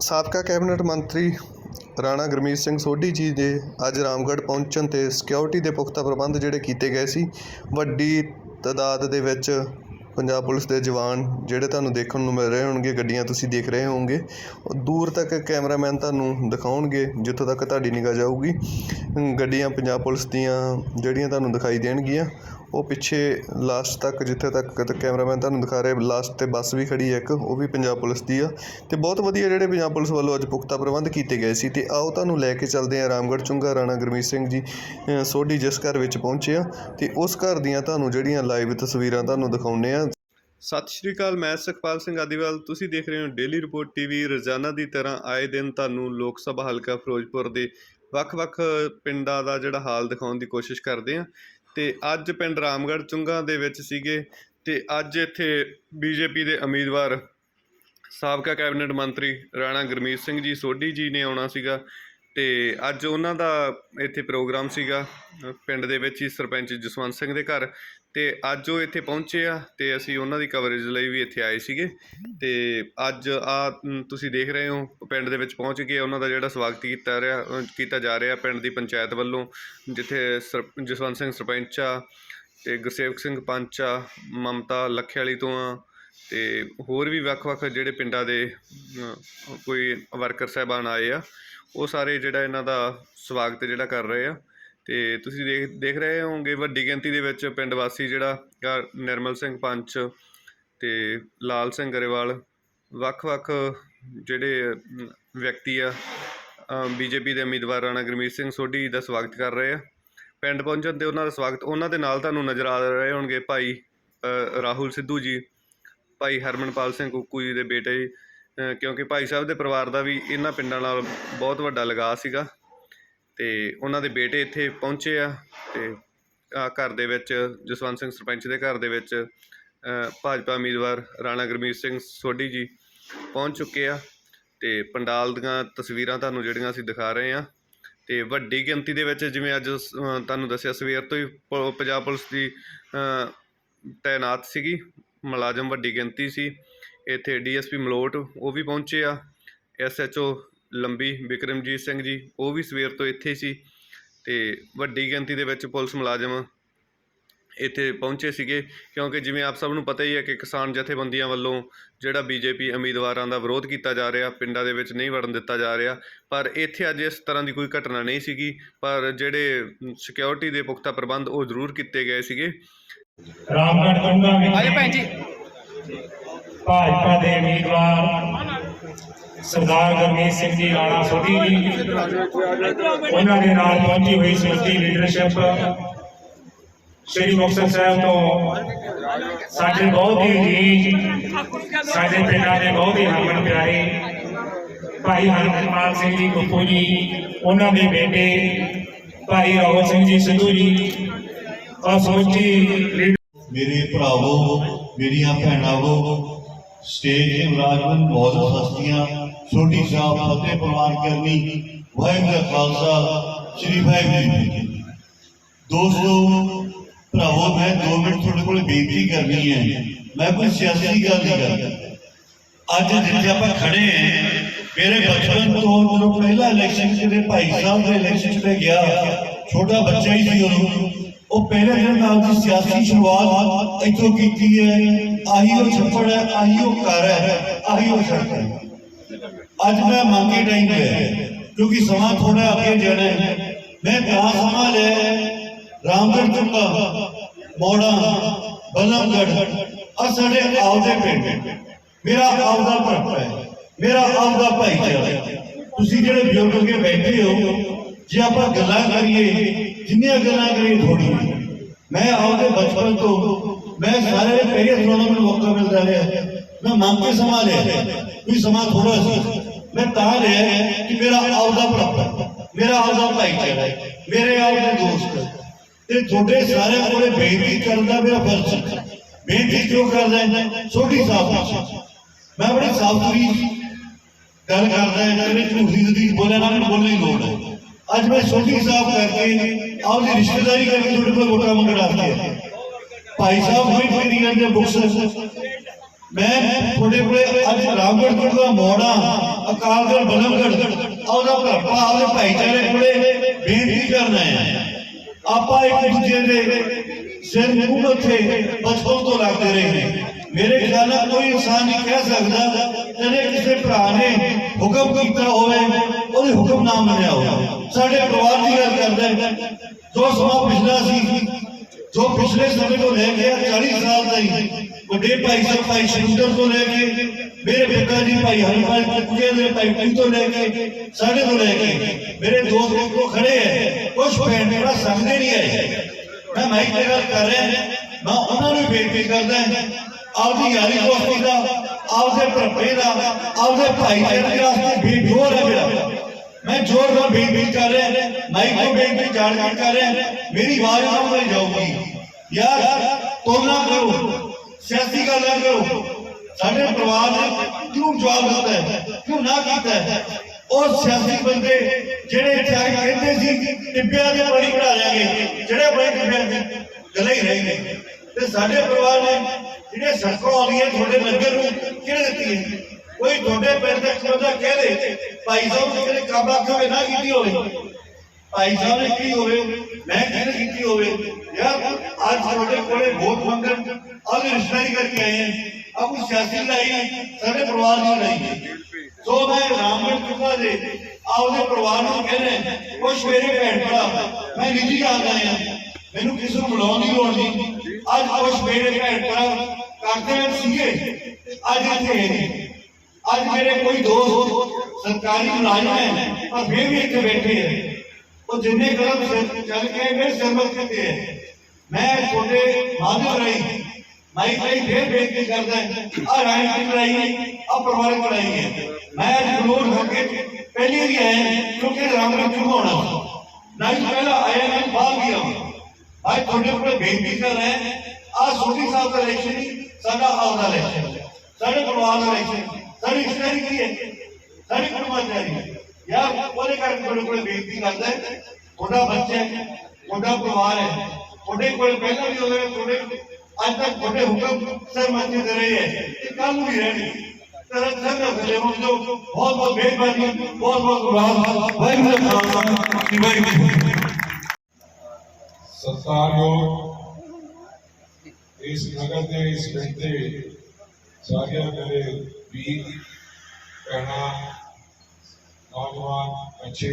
ਸਾਬਕਾ ਕੈਬਨਿਟ ਮੰਤਰੀ ਰਾਣਾ ਗੁਰਮੀਤ ਸਿੰਘ ਸੋਢੀ ਜੀ ਦੇ ਅੱਜ ਰਾਮਗੜ੍ਹ ਪਹੁੰਚਣ 'ਤੇ ਸਿਕਿਉਰਿਟੀ ਦੇ ਪੁਖਤਾ ਪ੍ਰਬੰਧ ਜਿਹੜੇ ਕੀਤੇ ਗਏ ਸੀ, ਵੱਡੀ ਤਾਦਾਦ ਦੇ ਵਿੱਚ ਪੰਜਾਬ ਪੁਲਿਸ ਦੇ ਜਵਾਨ ਜਿਹੜੇ ਤੁਹਾਨੂੰ ਦੇਖਣ ਨੂੰ ਮਿਲ ਰਹੇ ਹੋਣਗੇ, ਗੱਡੀਆਂ ਤੁਸੀਂ ਦੇਖ ਰਹੇ ਹੋਵੋਗੇ, ਉਹ ਦੂਰ ਤੱਕ ਕੈਮਰਾਮੈਨ ਤੁਹਾਨੂੰ ਦਿਖਾਉਣਗੇ, ਜਿੱਥੋਂ ਤੱਕ ਤੁਹਾਡੀ ਨਿਗਾਹ ਜਾਊਗੀ। ਗੱਡੀਆਂ ਪੰਜਾਬ ਪੁਲਿਸ ਦੀਆਂ ਜਿਹੜੀਆਂ ਤੁਹਾਨੂੰ ਦਿਖਾਈ ਦੇਣਗੀਆਂ ਉਹ ਪਿੱਛੇ ਲਾਸਟ ਤੱਕ, ਜਿੱਥੇ ਤੱਕ ਕੈਮਰਾਮੈਨ ਤੁਹਾਨੂੰ ਦਿਖਾ ਰਿਹਾ, ਲਾਸਟ ਤੇ ਬੱਸ ਵੀ ਖੜੀ ਹੈ ਇੱਕ, ਉਹ ਵੀ ਪੰਜਾਬ ਪੁਲਿਸ ਦੀ ਆ। ਤੇ ਬਹੁਤ ਵਧੀਆ ਜਿਹੜੇ ਪੰਜਾਬ ਪੁਲਿਸ ਵੱਲੋਂ ਅੱਜ ਪੁਖਤਾ ਪ੍ਰਬੰਧ ਕੀਤੇ ਗਏ ਸੀ। ਤੇ ਆਓ ਤੁਹਾਨੂੰ ਲੈ ਕੇ ਚੱਲਦੇ ਹਾਂ ਰਾਮਗੜ੍ਹ ਚੁੰਗਾ ਰਾਣਾ ਗੁਰਮੀਤ ਸਿੰਘ ਜੀ ਸੋਢੀ ਜਿਸ ਘਰ ਵਿੱਚ ਪਹੁੰਚੇ ਆ। ਤੇ ਉਸ ਘਰ ਦੀਆਂ ਤੁਹਾਨੂੰ ਜਿਹੜੀਆਂ ਲਾਈਵ ਤਸਵੀਰਾਂ ਤੁਹਾਨੂੰ ਦਿਖਾਉਂਦੇ ਆ ਸਤਿ ਸ਼੍ਰੀ ਅਕਾਲ, ਮੈਂ ਸੁਖਪਾਲ ਸਿੰਘ ਆਦੀਵਾਲ। ਤੁਸੀਂ ਦੇਖ ਰਹੇ ਹੋ ਡੇਲੀ ਰਿਪੋਰਟ ਟੀਵੀ ਰੋਜ਼ਾਨਾ ਦੀ ਤਰ੍ਹਾਂ ਆਏ ਦਿਨ ਤੁਹਾਨੂੰ ਲੋਕ ਸਭਾ ਹਲਕਾ ਫਿਰੋਜ਼ਪੁਰ ਦੇ ਵੱਖ-ਵੱਖ ਪਿੰਡਾਂ ਦਾ ਜਿਹੜਾ ਹਾਲ ਦਿਖਾਉਣ ਦੀ ਕੋਸ਼ਿਸ਼ ਕਰਦੇ ਹਾਂ। ਤੇ ਅੱਜ ਪਿੰਡ ਰਾਮਗੜ੍ਹ ਚੁੰਗਾ ਦੇ ਵਿੱਚ ਸੀਗੇ ਤੇ ਅੱਜ ਇੱਥੇ ਬੀਜੇਪੀ ਦੇ ਉਮੀਦਵਾਰ ਸਾਬਕਾ ਕੈਬਨਿਟ ਮੰਤਰੀ ਰਾਣਾ ਗੁਰਮੀਤ ਸਿੰਘ ਜੀ ਸੋਢੀ ਜੀ ਨੇ ਆਉਣਾ ਸੀਗਾ ਤੇ ਅੱਜ ਉਹਨਾਂ ਦਾ ਇੱਥੇ ਪ੍ਰੋਗਰਾਮ ਸੀਗਾ ਪਿੰਡ ਦੇ ਵਿੱਚ ਹੀ ਸਰਪੰਚ ਜਸਵੰਤ ਸਿੰਘ ਦੇ ਘਰ ਤੇ ਅੱਜ ਉਹ ਇੱਥੇ ਪਹੁੰਚੇ ਆ ਤੇ ਅਸੀਂ ਉਹਨਾਂ ਦੀ ਕਵਰੇਜ ਲਈ ਵੀ ਇੱਥੇ ਆਏ ਸੀਗੇ। ਤੇ ਅੱਜ ਆ ਤੁਸੀਂ ਦੇਖ ਰਹੇ ਹੋ, ਪਿੰਡ ਦੇ ਵਿੱਚ ਪਹੁੰਚ ਕੇ ਉਹਨਾਂ ਦਾ ਜਿਹੜਾ ਸਵਾਗਤ ਕੀਤਾ ਰਿਹਾ ਕੀਤਾ ਜਾ ਰਿਹਾ ਪਿੰਡ ਦੀ ਪੰਚਾਇਤ ਵੱਲੋਂ, ਜਿੱਥੇ ਸਰ- ਜਸਵੰਤ ਸਿੰਘ ਸਰਪੰਚ ਆ ਤੇ ਗੁਰਸੇਵਕ ਸਿੰਘ ਪੰਚ ਆ ਮਮਤਾ ਲੱਖੇ ਵਾਲੀ ਤੋਂ ਆ, ਤੇ ਹੋਰ ਵੀ ਵੱਖ-ਵੱਖ ਜਿਹੜੇ ਪਿੰਡਾਂ ਦੇ ਕੋਈ ਵਰਕਰ ਸਾਹਿਬਾਨ ਆਏ ਆ, ਉਹ ਸਾਰੇ ਜਿਹੜਾ ਇਹਨਾਂ ਦਾ ਸਵਾਗਤ ਜਿਹੜਾ ਕਰ ਰਹੇ ਆ। ਅਤੇ ਤੁਸੀਂ ਦੇਖ ਦੇਖ ਰਹੇ ਹੋਵੋਗੇ ਵੱਡੀ ਗਿਣਤੀ ਦੇ ਵਿੱਚ ਪਿੰਡ ਵਾਸੀ ਜਿਹੜਾ ਆ ਨਿਰਮਲ ਸਿੰਘ ਪੰਚ ਅਤੇ ਲਾਲ ਸਿੰਘ ਗਰੇਵਾਲ ਵੱਖ-ਵੱਖ ਜਿਹੜੇ ਵਿਅਕਤੀ ਆ ਬੀਜੇਪੀ ਦੇ ਉਮੀਦਵਾਰ ਰਾਣਾ ਗੁਰਮੀਤ ਸਿੰਘ ਸੋਢੀ ਦਾ ਸਵਾਗਤ ਕਰ ਰਹੇ ਆ। ਪਿੰਡ ਪਹੁੰਚਣ ਤੇ ਉਹਨਾਂ ਦਾ ਸਵਾਗਤ, ਉਹਨਾਂ ਦੇ ਨਾਲ ਤੁਹਾਨੂੰ ਨਜ਼ਰ ਆ ਰਹੇ ਹੋਣਗੇ ਭਾਈ ਰਾਹੁਲ ਸਿੱਧੂ ਜੀ, ਭਾਈ ਹਰਮਨਪਾਲ ਸਿੰਘ ਕੁੱਕੂ ਜੀ ਦੇ ਬੇਟੇ ਜੀ ਕਿਉਂਕਿ ਭਾਈ ਸਾਹਿਬ ਦੇ ਪਰਿਵਾਰ ਦਾ ਵੀ ਇਹਨਾਂ ਪਿੰਡਾਂ ਨਾਲ ਬਹੁਤ ਵੱਡਾ ਲਗਾਅ ਸੀਗਾ। ਤੇ ਉਹਨਾਂ ਦੇ ਬੇਟੇ ਇੱਥੇ ਪਹੁੰਚੇ ਆ ਤੇ ਆ ਘਰ ਦੇ ਵਿੱਚ ਜਸਵੰਤ ਸਿੰਘ ਸਰਪੰਚ ਦੇ ਘਰ ਦੇ ਵਿੱਚ ਭਾਜਪਾ ਉਮੀਦਵਾਰ ਰਾਣਾ ਗੁਰਮੀਤ ਸਿੰਘ ਸੋਢੀ ਜੀ ਪਹੁੰਚ ਚੁੱਕੇ ਆ ਤੇ ਪੰਡਾਲ ਦੀਆਂ ਤਸਵੀਰਾਂ ਤੁਹਾਨੂੰ ਜਿਹੜੀਆਂ ਅਸੀਂ ਦਿਖਾ ਰਹੇ ਆ ਤੇ ਵੱਡੀ ਗਿਣਤੀ ਦੇ ਵਿੱਚ ਜਿਵੇਂ ਅੱਜ ਤੁਹਾਨੂੰ ਦੱਸਿਆ ਸਵੇਰ ਤੋਂ ਹੀ ਪ- ਪੰਜਾਬ ਪੁਲਿਸ ਦੀ ਤਾਇਨਾਤ ਸੀਗੀ, ਮੁਲਾਜ਼ਮ ਵੱਡੀ ਗਿਣਤੀ ਸੀ, ਇੱਥੇ ਡੀਐਸਪੀ ਮਲੋਟ ਉਹ ਵੀ ਪਹੁੰਚੇ ਆ, ਐਸਐਚਓ ਲੰਬੀ ਵਿਕਰਮਜੀਤ ਸਿੰਘ ਜੀ ਉਹ ਵੀ ਸਵੇਰ ਤੋਂ ਇੱਥੇ ਸੀ ਤੇ ਵੱਡੀ ਗਿਣਤੀ ਦੇ ਵਿੱਚ ਪੁਲਿਸ ਮੁਲਾਜ਼ਮ ਇੱਥੇ ਪਹੁੰਚੇ ਸੀਗੇ ਕਿਉਂਕਿ ਜਿਵੇਂ ਆਪ ਸਭ ਨੂੰ ਪਤਾ ਹੀ ਹੈ ਕਿ ਕਿਸਾਨ ਜਥੇਬੰਦੀਆਂ ਵੱਲੋਂ ਜਿਹੜਾ ਬੀਜੇਪੀ ਉਮੀਦਵਾਰਾਂ ਦਾ ਵਿਰੋਧ ਕੀਤਾ ਜਾ ਰਿਹਾ ਪਿੰਡਾਂ ਦੇ ਵਿੱਚ ਨਹੀਂ ਵੜਨ ਦਿੱਤਾ ਜਾ ਰਿਹਾ ਪਰ ਇੱਥੇ ਅੱਜ ਇਸ ਤਰ੍ਹਾਂ ਦੀ ਕੋਈ ਘਟਨਾ ਨਹੀਂ ਸੀਗੀ ਪਰ ਜਿਹੜੇ ਸਿਕਿਉਰਿਟੀ ਦੇ ਪੁਖਤਾ ਪ੍ਰਬੰਧ ਉਹ ਜ਼ਰੂਰ ਕੀਤੇ ਗਏ ਸੀਗੇ। ਰਾਮਗੜ੍ਹ ਚੁੰਗਾ ਵਿੱਚ ਆਜੋ ਭੈਣ ਜੀ। ਭਾਜਪਾ ਦੇ ਉਮੀਦਵਾਰ ਸਰਦਾਰ ਗੁਰਮੀਤ ਸਿੰਘ ਜੀ, ਰਾਣਾ ਸੋਢੀ ਜੀ, ਉਹਨਾਂ ਦੇ ਨਾਲ ਪਹੁੰਚੀ ਹੋਈ ਸਮੁੱਚੀ ਲੀਡਰਸ਼ਿਪ ਸ਼੍ਰੀ ਮੁਕਤਸਰ ਸਾਹਿਬ ਤੋਂ ਸਾਡੇ ਬਹੁਤ ਹੀ ਜੀ ਸਾਡੇ ਪਿੰਡਾਂ ਦੇ ਬਹੁਤ ਹੀ ਹਰਮਨ ਪਿਆਰੇ ਭਾਈ ਹਰਮਨਪਾਲ ਸਿੰਘ ਜੀ ਕੁੱਪੂ ਜੀ, ਉਹਨਾਂ ਦੇ ਬੇਟੇ ਭਾਈ ਰਾਹੁਲ ਸਿੰਘ ਜੀ ਸਿੱਧੂ ਜੀ ਔਰ ਸਮੁੱਚੀ ਲੀਡਰ ਮੇਰੇ ਭਰਾਵੋ, ਮੇਰੀਆਂ ਭੈਣਾਵੋ ਸਟੇਜ ਤੇ ਵਿਰਾਜਮਾਨ ਬਹੁਤ ਹਸਤੀਆਂ ਛੋਟੀ ਸਾਹਿਬ ਫਤਿਹ ਪ੍ਰਵਾਨ ਕਰਨੀ, ਵਾਹਿਗੁਰੂ ਜੀ ਕਾ ਖਾਲਸਾ, ਸ੍ਰੀ ਵਾਹਿਗੁਰੂ ਜੀ ਭਰਾਵੋ, ਮੈਂ 2 ਮਿੰਟ ਤੁਹਾਡੇ ਕੋਲ ਬੇਨਤੀ ਕਰਨੀ ਹੈ। ਮੈਂ ਕੋਈ ਸਿਆਸੀ ਗੱਲ ਨਹੀਂ ਕਰਦਾ। ਅੱਜ ਜਿੱਥੇ ਆਪਾਂ ਖੜੇ ਹਾਂ, ਮੇਰੇ ਬਚਪਨ ਤੋਂ ਜਦੋਂ ਪਹਿਲਾ ਇਲੈਕਸ਼ਨ ਜਿਹੜੇ ਭਾਈ ਸਾਹਿਬ ਦੇ ਇਲੈਕਸ਼ਨ 'ਚ ਗਿਆ, ਛੋਟਾ ਬੱਚਾ ਹੀ ਸੀ ਉਦੋਂ। ਉਹ ਪਹਿਲੇ ਦਿਨ ਨਾਲ ਦੀ ਸਿਆਸੀ ਸ਼ੁਰੂਆਤ ਇੱਥੋਂ ਕੀਤੀ ਹੈ। ਆਹੀ ਉਹ ਛੱਪੜ ਹੈ, ਆਹੀ ਉਹ ਘਰ ਹੈ, ਆਹੀ ਉਹ ਸੜਕ ਹੈ। ਅੱਜ ਮੈਂ ਮੰਗੇ ਟਾਈਮ ਹੈ, ਕਿਉਂਕਿ ਸਮਾਂ ਥੋੜਾ ਅੱਗੇ ਜਾਣਾ ਹੈ। ਮੈਂ ਤਾਂ ਸਮਾਂ ਲਿਆ ਰਾਮਗੜ੍ਹ ਚੁੱਕਾ ਮੋੜਾ, ਬਲਮਗੜ੍ਹ। ਆ ਸਾਡੇ ਆਪਦੇ ਪਿੰਡ ਮੇਰਾ ਆਪਦਾ ਭਰਾ ਹੈ ਮੇਰਾ ਆਪਦਾ ਭਾਈਚਾਰਾ ਹੈ ਤੁਸੀਂ ਜਿਹੜੇ ਬਜ਼ੁਰਗ ਅੱਗੇ ਬੈਠੇ ਹੋ ਜੇ ਆਪਾਂ ਗੱਲਾਂ ਕਰੀਏ ਜਿੰਨੀਆਂ ਗੱਲਾਂ ਕਰੀਏ ਥੋੜੀ ਮੈਂ ਆਪਦੇ ਬਚਪਨ ਤੋਂ ਮੈਂ ਸਾਰੇ ਪਹਿਲੇ ਸੁਣਨ ਨੂੰ ਮੌਕਾ ਮਿਲਦਾ ਰਿਹਾ ਮੈਂ ਮੰਗ ਕੇ ਸਮਾਂ ਲਿਆ ਕੋਈ ਸਮਾਂ ਥੋੜਾ ਸੀ ਮੈਂ ਤਾਂ ਲਿਆ ਕਿ ਮੇਰਾ ਆਪਦਾ ਭਰਾ ਮੇਰਾ ਆਪਦਾ ਭਾਈਚਾਰਾ ਹੈ ਮੇਰੇ ਆਪਦੇ ਦੋਸਤ ਤੇ ਤੁਹਾਡੇ ਸਾਰਿਆਂ ਕੋਲੇ ਬੇਨਤੀ ਕਰਨ ਦਾ ਮੇਰਾ ਫਰਜ਼ ਹੈ ਬੇਨਤੀ ਕਿਉਂ ਕਰਦਾ ਹੈ ਛੋਟੀ ਸਾਹਿਬ ਮੈਂ ਬੜੀ ਸਾਫਰੀ ਗੱਲ ਕਰਦਾ ਹੈ ਜਿਹੜੇ ਝੂਠੀ ਦੀ ਬੋਲਿਆ ਨਾ ਮੈਨੂੰ ਬੋਲਣ ਦੀ ਲੋੜ ਹੈ ਅੱਜ ਮੈਂ ਛੋਟੀ ਸਾਹਿਬ ਕਰਕੇ ਆਪਦੀ ਰਿਸ਼ਤੇਦਾਰੀ ਕਰਕੇ ਤੁਹਾਡੇ ਕੋਲ ਵੋਟਾਂ ਮੰਗਣ ਆ ਗਿਆ ਭਾਈ ਸਾਹਿਬ ਹੋਈ ਮੇਰੀ ਗੱਲ ਦੇ ਬੁੱਕਸ ਮੈਂ ਤੁਹਾਡੇ ਕੋਲੇ ਅੱਜ ਰਾਮਗੜ੍ਹ ਦਾ ਮੋੜਾ ਅਕਾਲ ਦਲ ਬਲਮਗੜ ਉਹਦਾ ਭਰਾਪਾ ਉਹਦੇ ਭਾਈਚਾਰੇ ਕੋਲੇ ਬੇਨਤੀ ਕਰਨਾ ਹੈ ਆਪਾਂ ਇੱਕ ਦੂਜੇ ਦੇ ਸਿਰ ਮੂੰਹ ਮੱਥੇ ਬਚਪਨ ਤੋਂ ਲੱਗਦੇ ਰਹੇ ਨੇ ਮੇਰੇ ਖਿਆਲ ਨਾਲ ਕੋਈ ਇਨਸਾਨ ਨਹੀਂ ਕਹਿ ਸਕਦਾ ਜਿਹੜੇ ਕਿਸੇ ਭਰਾ ਨੇ ਹੁਕਮ ਕੀਤਾ ਹੋਵੇ ਉਹਦੇ ਹੁਕਮ ਨਾ ਮੰਨਿਆ ਹੋਵੇ ਸਾਡੇ ਪਰਿਵਾਰ ਦੀ ਗੱਲ ਕਰਦਾ ਹੈ। ਜੋ ਸਮਾਂ ਪਿਛਲਾ ਸੀ ਜੋ ਪਿਛਲੇ ਸਮੇਂ ਤੋਂ ਲੈ ਕੇ 40 ਸਾਲ ਤਾਈਂ ਵੱਡੇ ਭਾਈ ਸਾਹਿਬ ਭਾਈ ਸ਼ਰਿੰਦਰ ਤੋਂ ਲੈ ਕੇ ਮੇਰੇ ਪਿਤਾ ਜੀ ਭਾਈ ਹਰਪਾਲ ਕੁੱਕੇ ਦੇ ਭਾਈ ਪਿੰਡ ਤੋਂ ਲੈ ਕੇ ਸਾਡੇ ਤੋਂ ਲੈ ਕੇ ਮੇਰੇ ਦੋਸਤ ਕੋ ਖੜੇ ਹੈ ਕੁਝ ਭੈਣ ਭਰਾ ਸਾਹਮਣੇ ਨਹੀਂ ਆਏ ਮੈਂ ਮਾਈਕ ਤੇ ਗੱਲ ਕਰ ਰਿਹਾ ਮੈਂ ਉਹਨਾਂ ਨੂੰ ਬੇਨਤੀ ਕਰਦਾ ਆਪਦੀ ਯਾਰੀ ਦੋਸਤੀ ਦਾ ਆਪਦੇ ਭਰਪੇ ਦਾ ਆਪਦੇ ਭਾਈਚਾਰੇ ਦੇ ਵਾਸਤੇ ਬੇਜੋਰ ਹੈ ਮੇਰਾ ਮੈਂ ਜ਼ੋਰ ਨਾਲ ਬੇਨਤੀ ਕਰ ਰਿਹਾ, ਮਾਈਕ ਤੋਂ ਬੇਨਤੀ ਜਾਣ ਜਾਣ ਕਰ ਰਿਹਾ, ਮੇਰੀ ਆਵਾਜ਼ ਨਾ ਬਣ ਜਾਊਗੀ। ਯਾਰ ਤੋਲਣਾ ਕਰੋ, ਸਿਆਸੀ ਗੱਲ ਨਾ ਕਰੋ। ਸਾਡੇ ਪਰਿਵਾਰ ਨੇ ਕਿਉਂ ਜਵਾਬ ਦਿੱਤਾ ਹੈ? ਕਿਉਂ ਨਾ ਕੀਤਾ ਹੈ? ਉਹ ਸਿਆਸੀ ਬੰਦੇ ਜਿਹੜੇ ਇੱਥੇ ਕਹਿੰਦੇ ਸੀ, ਟਿੱਬਿਆਂ ਦੇ ਪਾਣੀ ਕਢਾ ਲਿਆਂਗੇ ਜਿਹੜੇ ਬੜੇ ਟਿੱਬਿਆਂ ਦੇ ਗੱਲਾਂ ਹੀ ਰਹਿ ਗਏ ਤੇ ਸਾਡੇ ਪਰਿਵਾਰ ਨੇ ਜਿਹੜੇ ਸੜਕਾਂ ਆਉਂਦੀਆਂ ਤੁਹਾਡੇ ਨਗਰ ਨੂੰ ਕਿਹੜੇ ਦਿੱਤੀ ਹੈ ਕੋਈ ਤੁਹਾਡੇ ਪਿੰਡ ਦਾ ਇੱਕ ਬੰਦਾ ਕਹਿ ਦੇ ਭਾਈ ਸਾਹਿਬ ਨੇ ਕਿਹੜੇ ਕੰਮ ਆਖੇ ਨਾ ਕੀਤੀ ਹੋਵੇ ਭਾਈ ਸਾਹਿਬ ਨੇ ਕੀ ਹੋਵੇ ਮੈਂ ਕਿਹਨੇ ਕੀਤੀ ਹੋਵੇ ਯਾਰ ਅੱਜ ਤੁਹਾਡੇ ਕੋਲੇ ਵੋਟ ਮੰਗਣ ਆਲੇ ਰਿਸ਼ਤੇਦਾਰੀ ਕਰਕੇ ਆਏ ਹਾਂ ਆ ਕੋਈ ਸਿਆਸੀ ਲੜਾਈ ਨਹੀਂ ਸਾਡੇ ਪਰਿਵਾਰ ਦੀ ਲੜਾਈ ਹੈ ਸੋ ਮੈਂ ਰਾਮਗੜ ਕੁੱਤਾ ਦੇ ਆਪਦੇ ਪਰਿਵਾਰ ਨੂੰ ਕਹਿੰਦਾ ਕੁਛ ਮੇਰੇ ਭੈਣ ਭਰਾ ਮੈਂ ਨਿੱਜੀ ਗੱਲ ਆਇਆ ਮੈਨੂੰ ਕਿਸੇ ਨੂੰ ਬੁਲਾਉਣ ਦੀ ਲੋੜ ਨਹੀਂ ਅੱਜ ਕੁਛ ਮੇਰੇ ਭੈਣ ਭਰਾ ਕਰਦੇ ਵਿੱਚ ਸੀਗੇ ਅੱਜ ਇੱਥੇ ਹੈ ਨਹੀਂ ਅੱਜ ਮੇਰੇ ਕੋਈ ਦੋਸਤ ਸਰਕਾਰੀ ਮੁਲਾਜ਼ਮ ਹੈ ਪਰ ਫਿਰ ਵੀ ਇੱਥੇ ਬੈਠੇ ਹੈ ਉਹ ਜਿੰਨੇ ਕਦਮ ਚੱਲ ਕੇ ਮੇਰੇ ਸਰਮਤ ਕੀਤੇ ਹੈ ਮੈਂ ਤੁਹਾਡੇ ਮਾਧਿਅਮ ਰਾਹੀਂ ਮਾਈਕ ਰਾਹੀਂ ਫੇਰ ਬੇਨਤੀ ਕਰਦਾ ਆ ਰਾਜਨੀਤਿਕ ਲੜਾਈ ਆ ਪਰਿਵਾਰਕ ਲੜਾਈ ਹੈ। ਮੈਂ ਅੱਜ ਹੋ ਕੇ ਪਹਿਲੀ ਵਾਰੀ ਆਇਆ ਕਿਉਂਕਿ ਰਾਮਗੜ ਸ਼ੁਰੂ ਹੋਣਾ। ਨਾ ਹੀ ਪਹਿਲਾਂ ਆਇਆ, ਨਾ ਬਾਹਰ ਗਿਆ। ਅੱਜ ਤੁਹਾਡੇ ਕੋਲ ਬੇਨਤੀ ਕਰ ਰਿਹਾ ਆ ਸੋਢੀ ਸਾਹਿਬ ਦਾ ਇਲੈਕਸ਼ਨ ਸਾਡਾ ਆਪਦਾ ਇਲੈਕਸ਼ਨ ਸਾਡੇ ਪਰਿਵਾਰ ਦਾ ਇਲੈਕਸ਼ਨ ਸਾਡੀ ਰਿਸ਼ਤੇਦਾਰੀ ਕੀ ਹੈ ਸਾਡੀ ਕਰਮਚਾਰੀ ਹੈ ਯਾਰ ਉਹਦੇ ਕਰਕੇ ਤੁਹਾਡੇ ਕੋਲ ਬੇਨਤੀ ਕਰਦਾ ਹੈ ਤੁਹਾਡਾ ਬੱਚਾ ਹੈ ਤੁਹਾਡਾ ਪਰਿਵਾਰ ਹੈ ਤੁਹਾਡੇ ਕੋਲ ਪਹਿਲਾਂ ਵੀ ਹੋਵੇ ਤੁਹਾਡੇ ਅੱਜ ਤੱਕ ਤੁਹਾਡੇ ਹੁਕਮ ਸਹਿਮਤੀ ਦੇ ਰਹੇ ਹੈ ਤੇ ਕੱਲ ਨੂੰ ਵੀ ਰਹਿਣੀ ਤੇਰਾ ਸੰਗ ਖਲੇ ਹੋ ਜੋ ਬਹੁਤ ਬਹੁਤ ਮਿਹਰਬਾਨੀ ਬਹੁਤ ਬਹੁਤ ਧੰਨਵਾਦ ਵਾਹਿਗੁਰੂ ਜੀ ਕਾ ਖਾਲਸਾ ਵਾਹਿਗੁਰੂ ਜੀ ਕੀ ਫਤਿਹ ਸਤਿਕਾਰਯੋਗ ਇਸ ਨਗਰ ਦੇ ਇਸ ਪਿੰਡ ਦੇ ਸਾਰਿਆਂ ਮੇਰੇ ਵੀਰ ਭੈਣਾਂ ਨੌਜਵਾਨ, ਬੱਚੇ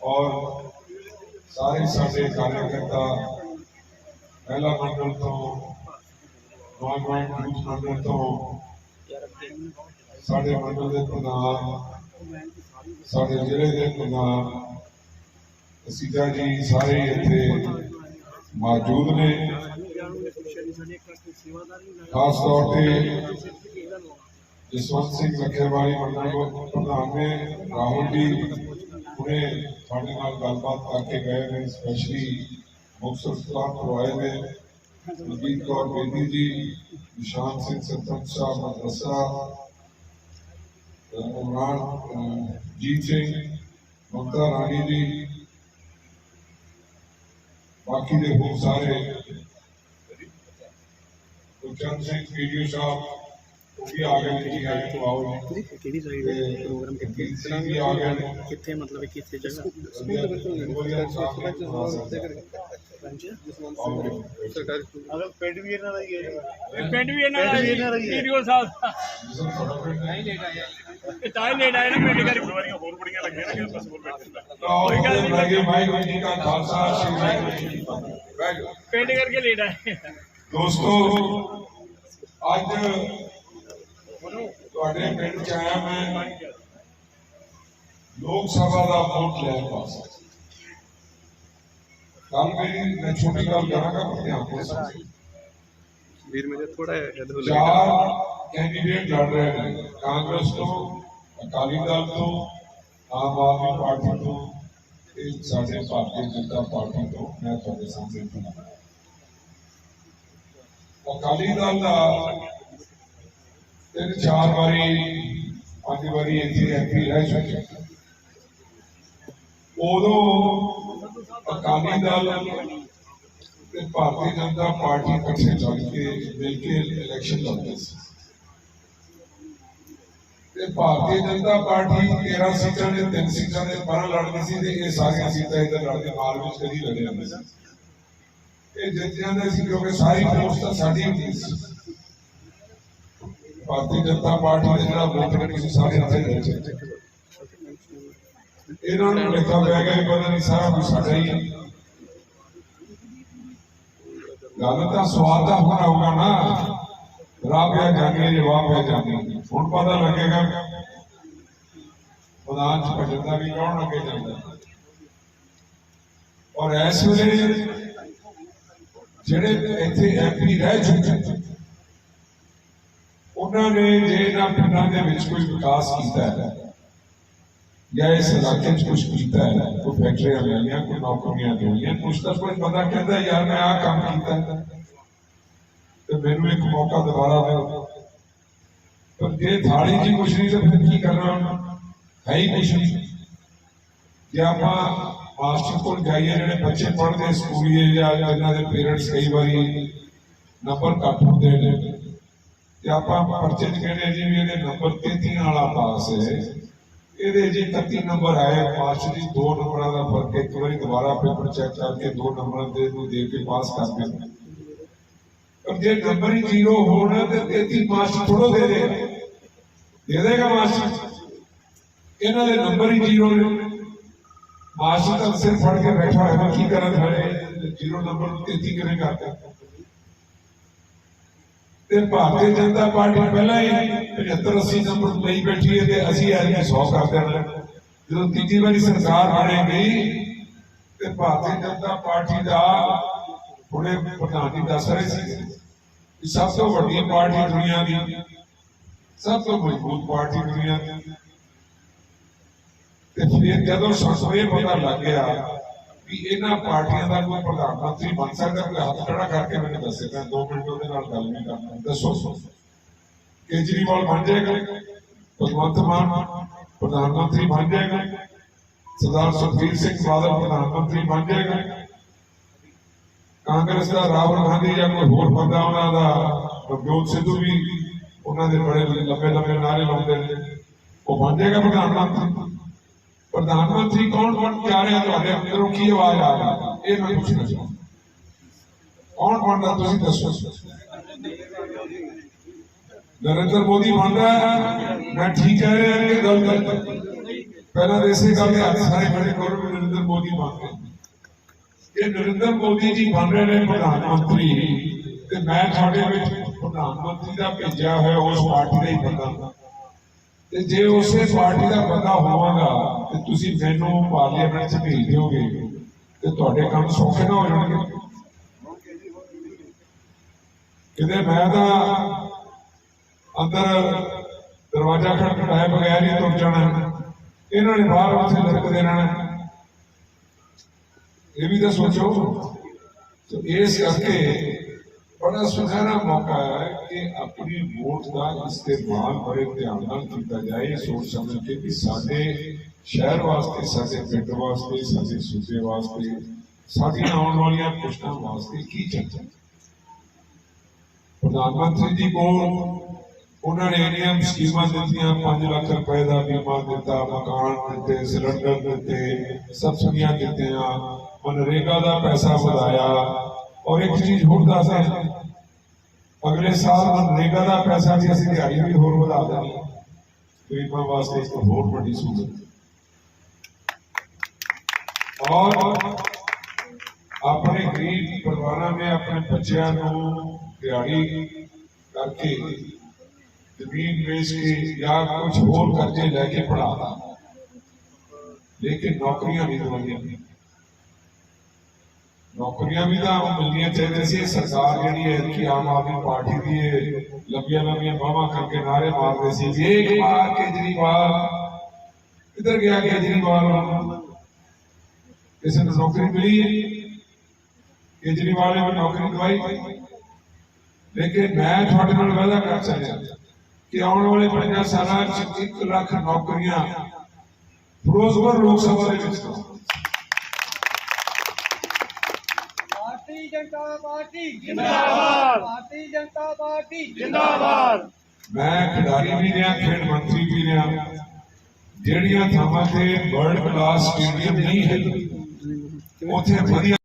ਔਰ ਸਾਰੇ ਸਾਡੇ ਕਾਰਜਕਰਤਾ ਮਹਿਲਾ ਮੰਡਲ ਤੋਂ, ਨੌਜਵਾਨ ਯੂਥ ਮੰਡਲ ਤੋਂ, ਸਾਡੇ ਮੰਡਲ ਦੇ ਪ੍ਰਧਾਨ, ਸਾਡੇ ਜ਼ਿਲ੍ਹੇ ਦੇ ਪ੍ਰਧਾਨ ਅਸੀਦਾ ਜੀ ਸਾਰੇ ਇੱਥੇ ਮੌਜੂਦ ਨੇ। ਖਾਸ ਤੌਰ ਤੇ ਜਸਵੰਤ ਸਿੰਘ ਲੱਖੇਵਾਲੀ ਮੰਡਲ ਦੇ ਪ੍ਰਧਾਨ ਨੇ ਰਾਹੁਲ ਜੀ ਉਹਨੇ ਸਾਡੇ ਨਾਲ ਗੱਲਬਾਤ ਕਰਕੇ ਗਏ ਨੇ ਸਪੈਸ਼ਲੀ ਮੁਕਤਸਰ ਸਲਾਹ ਕਰਵਾਏ ਨੇ ਮਨਜੀਤ ਕੌਰ ਬੇਦੀ ਜੀ ਨਿਸ਼ਾਨ ਸਿੰਘ ਸਰਪੰਚ ਸਾਹਿਬ ਮਦਰਸਾ ਅਹ ਇਮਰਾਨ ਅਹ ਜੀਤ ਸਿੰਘ ਮਮਤਾ ਰਾਣੀ ਜੀ ਬਾਕੀ ਦੇ ਹੋਰ ਸਾਰੇ ਗੁਰਚੰਦ ਸਿੰਘ ਵੀਡੀਓ ਸਾਹਿਬ ਉਹ ਵੀ ਆ ਗਏ ਨੇ ਜੀ ਅੱਜ ਤੋਂ ਆਓ ਜੀ। ਕਿਹੜੀ ਸਾਈਡ ਪ੍ਰੋਗਰਾਮ ਕਿੱਥੇ? ਸਿੰਘ ਵੀ ਆ ਗਏ ਨੇ। ਕਿੱਥੇ ਮਤਲਬ ਕਿ ਕਿੱਥੇ ਜਗ੍ਹਾ? ਨੇ ਸਰਕਾਰੀ ਪਿੰਡ ਵੀ ਇਹਨਾਂ ਦਾ ਹੀ ਹੈ ਪਿੰਡ ਵੀ ਇਹਨਾਂ ਦਾ ਹੀ ਵੀਡੀਓ ਸਾਹਿਬ ਦਾ। ਇਹ ਤਾਂ ਹੀ ਲੇਟ ਆਏ ਨਾ ਪਿੰਡ ਕਰਕੇ। ਵਾਰੀਆਂ ਹੋਰ ਬੜੀਆਂ ਲੱਗੀਆਂ ਨਾ ਬਸ ਹੋਰ ਕੋਈ ਗੱਲ ਨਹੀਂ। ਵਾਹਿਗੁਰੂ ਜੀ ਕਾ ਖਾਲਸਾ ਸ੍ਰੀ ਵਾਹਿਗੁਰੂ ਜੀ ਕੀ ਫਤਿਹ। ਪਿੰਡ ਕਰਕੇ ਲੇਟ ਆਏ। ਦੋਸਤੋ ਅੱਜ ਤੁਹਾਡੇ ਪਿੰਡ ਚ ਆਇਆ ਮੈਂ ਲੋਕ ਸਭਾ ਦਾ ਵੋਟ ਲੈਣ ਵਾਸਤੇ। ਕੱਲ ਮੇਰੀ ਮੈਂ ਛੋਟੀ ਗੱਲ ਕਰਾਂਗਾ ਪਰ ਧਿਆਨ ਨਾਲ ਸੁਣੋ ਵੀਰ ਮੇਰੇ ਥੋੜਾ ਇਧਰ ਚਾਰ ਕੈਂਡੀਡੇਟ ਲੜ ਰਹੇ ਨੇ ਕਾਂਗਰਸ ਤੋਂ ਅਕਾਲੀ ਦਲ ਤੋਂ ਆਮ ਆਦਮੀ ਪਾਰਟੀ ਤੋਂ ਤੇ ਸਾਡੇ ਭਾਰਤੀ ਜਨਤਾ ਪਾਰਟੀ ਤੋਂ ਮੈਂ ਤੁਹਾਡੇ ਸਾਹਮਣੇ ਖੜਾ ਹਾਂ ਅਕਾਲੀ ਦਲ ਦਾ ਤਿੰਨ ਚਾਰ ਵਾਰੀ, ਪੰਜ ਵਾਰੀ ਇੱਥੇ ਐਮਪੀ ਰਹਿ ਚੁੱਕੇ ਉਦੋਂ ਅਕਾਲੀ ਦਲ ਤੇ ਭਾਰਤੀ ਜਨਤਾ ਪਾਰਟੀ ਇਕੱਠੇ ਚੱਲ ਕੇ, ਮਿਲ ਕੇ ਇਲੈਕਸ਼ਨ ਲੜਦੇ ਸੀ। ਤੇ ਭਾਰਤੀ ਜਨਤਾ ਪਾਰਟੀ 13 ਸੀਟਾਂ ਦੇ ਤਿੰਨ ਸੀਟਾਂ ਦੇ ਪਰ ਲੜਦੀ ਸੀ ਤੇ ਇਹ ਸਾਰੀਆਂ ਸੀਟਾਂ ਇਧਰ ਲੜਦੇ ਹਾਲ ਵਿੱਚ ਕਦੀ ਲੜੇ ਜਾਂਦੇ ਸੀ। ਇਹ ਜਿੱਤ ਜਾਂਦੇ ਸੀ, ਕਿਉਂਕਿ ਸਾਰੀ ਫੋਰਸ ਤਾਂ ਸਾਡੀ ਹੁੰਦੀ ਸੀ। ਭਾਰਤੀ ਜਨਤਾ ਪਾਰਟੀ ਦੇ ਜਿਹੜਾ ਵੋਟ ਨਹੀਂ ਸੀ, ਸਾਰੇ ਇੱਥੇ ਰਹੇ ਇਹਨਾਂ ਨੂੰ ਲਿਖਾ ਪੈ ਗਿਆ ਪਤਾ ਨਹੀਂ ਸਾਰਾ ਕੁਝ ਸਾਡਾ ਹੀ ਹੈ। ਗੱਲ ਤਾਂ ਸਵਾਦ ਦਾ ਹੋਣਾ ਹੋਊਗਾ ਨਾ। ਰਾਹ ਪਿਆ ਜਾਗੇ ਜਵਾਬ ਪਿਆ ਜਾਗੇ ਹੁਣ ਪਤਾ ਲੱਗੇਗਾ ਮੈਦਾਨ ਚ ਭੱਜਣ ਵੀ ਕੌਣ ਅੱਗੇ ਜਾਂਦਾ ਔਰ ਇਸ ਵੇਲੇ ਜਿਹੜੇ ਇੱਥੇ ਐਮਪੀ ਰਹਿ ਚੁੱਕੇ ਉਹਨਾਂ ਨੇ ਜੇ ਇਹਨਾਂ ਪਿੰਡਾਂ ਦੇ ਵਿੱਚ ਕੋਈ ਵਿਕਾਸ ਕੀਤਾ ਹੈ ਜਾਂ ਇਸ ਇਲਾਕੇ 'ਚ ਕੁਝ ਕੀਤਾ ਹੈ, ਕੋਈ ਫੈਕਟਰੀਆਂ ਲਾਈਆਂ, ਕੋਈ ਨੌਕਰੀਆਂ ਦਿੱਤੀਆਂ ਕੁਝ ਤਾਂ ਕੋਈ ਬੰਦਾ ਕਹਿੰਦਾ, ਯਾਰ, ਮੈਂ ਆਹ ਕੰਮ ਕੀਤਾ ਹੈ। ਤੇ ਮੈਨੂੰ ਇੱਕ ਮੌਕਾ ਦੁਬਾਰਾ ਦਿਓ। ਪਰ ਜੇ ਥਾਲੀ 'ਚ ਹੀ ਕੁਝ ਨਹੀਂ, ਤਾਂ ਫਿਰ ਕੀ ਕਰਨਾ? ਹੈ ਹੀ ਕੁਝ ਨਹੀਂ। ਜੇ ਆਪਾਂ ਮਾਸਟਰ ਕੋਲ ਜਾਈਏ, ਜਿਹੜੇ ਬੱਚੇ ਪੜ੍ਹਦੇ ਸਕੂਲੀਏ ਜਾਂ ਜਿਨ੍ਹਾਂ ਦੇ ਪੇਰੈਂਟਸ ਕਈ ਵਾਰੀ ਨੰਬਰ ਘੱਟ ਹੁੰਦੇ ਨੇ। ਤੇ ਆਪਾਂ ਪਰਚੇ 'ਚ ਕਹਿੰਦੇ ਜੀ ਵੀ ਇਹਦੇ ਨੰਬਰ 33 ਵਾਲਾ ਪਾਸ ਹੈ। ਇਹਦੇ ਜੀ 31 ਨੰਬਰ ਆਏ, ਪਾਸ ਦੀ ਦੋ ਨੰਬਰਾਂ ਦਾ ਫ਼ਰਕ ਇੱਕ ਵਾਰੀ ਦੁਬਾਰਾ ਪੇਪਰ ਚੈੱਕ ਕਰਕੇ ਦੋ ਨੰਬਰਾਂ ਦੇ ਨੂੰ ਦੇ ਕੇ ਪਾਸ ਕਰਦੇ ਦਿੰਦੇ ਪਰ ਜੇ ਨੰਬਰ ਹੀ ਜ਼ੀਰੋ ਹੋਣ, ਤੇ 33 ਮਾਸਟਰ ਥੋੜੋ ਦੇ ਦੇ। ਦੇ ਦੇਗਾ ਮਾਸਟਰ? ਇਹਨਾਂ ਦੇ ਨੰਬਰ ਹੀ ਜ਼ੀਰੋ ਨੇ। ਮਾਸਟਰ ਤਾਂ ਫੜ ਕੇ ਬੈਠਾ ਹੋਇਆ ਕੀ ਕਰਨ ਖੜੇ ਜ਼ੀਰੋ ਨੰਬਰ ਨੂੰ 33 ਕਿਵੇਂ ਕਰਦਾ? ਤੇ ਭਾਰਤੀ ਜਨਤਾ ਪਾਰਟੀ ਪਹਿਲਾਂ ਹੀ 75 80 ਨੰਬਰ ਲਈ ਬੈਠੀ ਹੈ ਤੇ ਅਸੀਂ ਅੱਜ 100 ਕਰ ਦੇਣਾ ਜਦੋਂ ਤੀਜੀ ਵਾਰੀ ਸਰਕਾਰ ਬਣੇਗੀ ਤੇ ਭਾਰਤੀ ਜਨਤਾ ਪਾਰਟੀ ਦਾ ਹੁਣੇ ਪ੍ਰਧਾਨ ਜੀ ਦੱਸ ਰਹੇ ਸੀ ਕਿ ਸਭ ਤੋਂ ਵੱਡੀ ਪਾਰਟੀ ਦੁਨੀਆ ਦੀ ਸਭ ਤੋਂ ਮਜ਼ਬੂਤ ਪਾਰਟੀ ਦੁਨੀਆ ਦੀ ਤੇ ਫਿਰ ਜਦੋਂ ਸਾਨੂੰ ਇਹ ਪਤਾ ਲੱਗ ਗਿਆ ਵੀ ਇਹਨਾਂ ਪਾਰਟੀਆਂ ਦਾ ਕੋਈ ਪ੍ਰਧਾਨ ਮੰਤਰੀ ਬਣ ਸਕਦਾ, ਕੋਈ ਹੱਥ ਖੜਾ ਕਰਕੇ ਮੈਨੂੰ ਦੱਸੇ ਮੈਂ 2 ਮਿੰਟ ਉਹਦੇ ਨਾਲ ਗੱਲ ਨਹੀਂ ਕਰਨਾ। ਦੱਸੋ। ਕੇਜਰੀਵਾਲ ਬਣ ਜਾਏਗਾ, ਭਗਵੰਤ ਮਾਨ ਪ੍ਰਧਾਨ ਮੰਤਰੀ ਬਣ ਜਾਏਗਾ, ਸਰਦਾਰ ਸੁਖਬੀਰ ਸਿੰਘ ਬਾਦਲ ਪ੍ਰਧਾਨ ਮੰਤਰੀ ਬਣ ਜਾਏਗਾ। ਕਾਂਗਰਸ ਦਾ ਰਾਹੁਲ ਗਾਂਧੀ ਜਾਂ ਕੋਈ ਹੋਰ ਬੰਦਾ ਉਹਨਾਂ ਦਾ ਨਵਜੋਤ ਸਿੱਧੂ ਵੀ ਉਹਨਾਂ ਦੇ ਬੜੇ ਲੰਬੇ ਲੰਬੇ ਨਾਰੇ ਲਾਉਂਦੇ ਨੇ, ਉਹ ਬਣ ਜਾਏਗਾ ਪ੍ਰਧਾਨ ਮੰਤਰੀ। ਪ੍ਰਧਾਨ ਮੰਤਰੀ ਕੌਣ ਬਣ ਜਾ ਰਿਹਾ ਤੁਹਾਡੇ ਅੰਦਰੋਂ? ਕੀ ਆਵਾਜ਼ ਆ ਰਹੀ? ਇਹ ਮੈਂ ਪੁੱਛਣਾ ਚਾਹੁੰਦਾ। ਕੌਣ ਬਣਦਾ ਤੁਸੀਂ ਦੱਸੋ? ਨਰਿੰਦਰ ਮੋਦੀ ਬਣਦਾ ਮੈਂ ਠੀਕ ਕਹਿ ਰਿਹਾ ਕਿ ਗਲਤ ਪਹਿਲਾਂ ਤਾਂ ਇਸੇ ਗੱਲ ਦੇ ਹੱਥ ਸਾਰੇ ਖੜੇ ਕਰੋ ਕਿ ਨਰਿੰਦਰ ਮੋਦੀ ਬਣਦੇ ਇਹ ਨਰਿੰਦਰ ਮੋਦੀ ਜੀ ਬਣ ਰਹੇ ਨੇ ਪ੍ਰਧਾਨ ਮੰਤਰੀ, ਤੇ ਮੈਂ ਤੁਹਾਡੇ ਵਿੱਚ ਪ੍ਰਧਾਨ ਮੰਤਰੀ ਦਾ ਭੇਜਿਆ ਹੋਇਆ ਉਸ ਪਾਰਟੀ ਦਾ ਹੀ ਬੰਦਾ। ਤੇ ਜੇ ਉਸੇ ਪਾਰਟੀ ਦਾ ਬੰਦਾ ਹੋਵਾਂਗਾ, ਤੇ ਤੁਸੀਂ ਮੈਨੂੰ ਪਾਰਲੀਮੈਂਟ 'ਚ ਭੇਜ ਦਿਓਗੇ, ਤੇ ਤੁਹਾਡੇ ਕੰਮ ਸੌਖੇ ਨਾ ਹੋ ਜਾਣਗੇ। ਕਿਤੇ ਮੈਂ ਤਾਂ ਅੰਦਰ ਦਰਵਾਜ਼ਾ ਖੜਕਾਇਆ ਬਗੈਰ ਹੀ ਤੁਰ ਜਾਣਾ, ਇਹਨਾਂ ਨੇ ਬਾਹਰ ਉੱਥੇ ਲੜਕ ਦੇਣਾ ਇਹ ਵੀ ਤਾਂ ਸੋਚੋ। ਇਸ ਕਰਕੇ ਬੜਾ ਸੁਨਹਿਰਾ ਮੌਕਾ ਹੈ ਕਿ ਆਪਣੀ ਵੋਟ ਦਾ ਇਸਤੇਮਾਲ ਬੜੇ ਧਿਆਨ ਨਾਲ ਕੀਤਾ ਜਾਏ। ਸੋਚ ਸਮਝ ਕੇ ਕਿ ਸਾਡੇ ਸ਼ਹਿਰ ਵਾਸਤੇ, ਸਾਡੇ ਪਿੰਡ ਵਾਸਤੇ, ਸਾਡੇ ਸੂਬੇ ਵਾਸਤੇ, ਸਾਡੀਆਂ ਆਉਣ ਵਾਲੀਆਂ ਪੁਸ਼ਤਾਂ ਵਾਸਤੇ ਕੀ ਚੱਲਦਾ ਪ੍ਰਧਾਨ ਮੰਤਰੀ ਜੀ ਕੋਲ ਉਹਨਾਂ ਨੇ ਇੰਨੀਆਂ ਸਕੀਮਾਂ ਦਿੱਤੀਆਂ 5 ਲੱਖ ਰੁਪਏ ਦਾ ਬੀਮਾ ਦਿੱਤਾ, ਮਕਾਨ ਦਿੱਤੇ, ਸਿਲੰਡਰ ਦਿੱਤੇ, ਸਬਸਿਡੀਆਂ ਦਿੱਤੀਆਂ ਮਨਰੇਗਾ ਦਾ ਪੈਸਾ ਵਧਾਇਆ ਔਰ ਇੱਕ ਚੀਜ਼ ਹੋਰ ਦੱਸਦਾ ਅਗਲੇ ਸਾਲ ਮਨਰੇਗਾ ਦਾ ਪੈਸਾ ਵੀ ਅਸੀਂ ਦਿਹਾੜੀ ਵੀ ਹੋਰ ਵਧਾ ਦੇਣੀ ਗਰੀਬਾਂ ਵਾਸਤੇ ਇੱਕ ਹੋਰ ਵੱਡੀ ਸਹੂਲਤ। ਔਰ ਆਪਣੇ ਗਰੀਬ ਪਰਿਵਾਰਾਂ ਨੇ ਆਪਣੇ ਬੱਚਿਆਂ ਨੂੰ ਦਿਹਾੜੀ ਕਰਕੇ ਜ਼ਮੀਨ ਵੇਚ ਕੇ ਜਾਂ ਕੁਝ ਹੋਰ ਕਰਜ਼ੇ ਲੈ ਕੇ ਪੜਾਤਾ ਲੇਕਿਨ ਨੌਕਰੀਆਂ ਨਹੀਂ ਦਵਾਈਆਂ। ਨੌਕਰੀਆਂ ਵੀ ਤਾਂ ਮਿਲਣੀਆਂ ਚਾਹੀਦੀਆਂ ਸੀ। ਸਰਕਾਰ ਜਿਹੜੀ ਹੈ ਕਿ ਆਮ ਆਦਮੀ ਪਾਰਟੀ ਦੀ ਲੰਬੀਆਂ ਲੰਬੀਆਂ ਬਾਹਾਂ ਕਰਕੇ ਨਾਰੇ ਮਾਰਦੇ ਸੀ ਇੱਕ ਵਾਰ ਕੇਜਰੀਵਾਲ, ਕਿੱਧਰ ਗਿਆ ਕੇਜਰੀਵਾਲ? ਕਿਸੇ ਨੂੰ ਨੌਕਰੀ ਮਿਲੀ? ਕੇਜਰੀਵਾਲ ਨੇ ਵੀ ਨੌਕਰੀ ਦਵਾਈ। ਲੇਕਿਨ ਮੈਂ ਤੁਹਾਡੇ ਨਾਲ ਵਾਅਦਾ ਕਰ ਚੱਲਿਆ ਕਿ ਆਉਣ ਵਾਲੇ ਪੰਜਾਂ ਸਾਲਾਂ 'ਚ 1 ਲੱਖ ਨੌਕਰੀਆਂ ਫਿਰੋਜ਼ਪੁਰ ਲੋਕ ਸਭਾ ਦੇ ਵਿੱਚ ਦਊਂਗਾ। ਭਾਰਤੀ ਜਨਤਾ ਪਾਰਟੀ ਜਿੰਦਾਬਾਦ। ਭਾਰਤੀ ਜਨਤਾ ਪਾਰਟੀ। ਜਿੰਦਾਬਾਦ। ਮੈਂ ਖਿਡਾਰੀ ਵੀ ਰਿਹਾ ਖੇਡ ਮੰਤਰੀ ਵੀ ਰਿਹਾ। ਜਿਹੜੀਆਂ ਥਾਵਾਂ ਤੇ ਵਰਲਡ ਕਲਾਸ ਸਟੇਡੀਅਮ ਨਹੀਂ ਹੈ ਉੱਥੇ ਵਧੀਆ